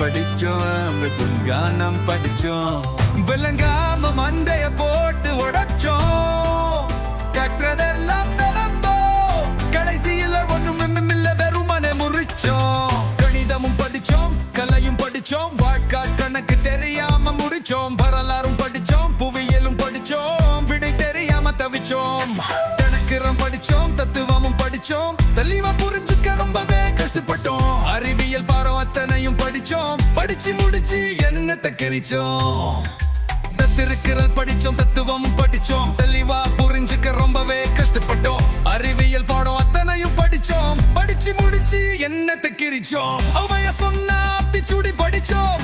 படிச்சோம் கானம் படிச்சோம் விளங்காம மண்டைய போட்டு உடைச்சோம் கற்றதெல்லாம் நடந்தோம் கடைசியில் ஒண்ணும் இல்ல வெறுமனே முறிச்சோம் கணிதமும் படிச்சோம் கலையும் படிச்சோம் வாழ்க்கை கணக்கு தெரியாம முடிச்சோம் வரலாறும் படிச்சோம் புவியியலும் படிச்சோம் விடை தெரியாம தவிச்சோம் கணக்கிறம் படிச்சோம் தத்துவமும் படிச்சோம் தெளிவா புரிஞ்சுக்க படிச்சு முடிச்சு என்னத்தை கழிச்சோம் தத்திருக்கிறல் படிச்சோம் தத்துவம் படிச்சோம். தெளிவா புரிஞ்சுக்க ரொம்பவே கஷ்டப்பட்டோம். அறிவியல் பாடம் அத்தனையும் படிச்சோம். படிச்சு முடிச்சு என்னத்தை கிரிச்சோம்? அவைய சொன்னா சுடி படிச்சோம்.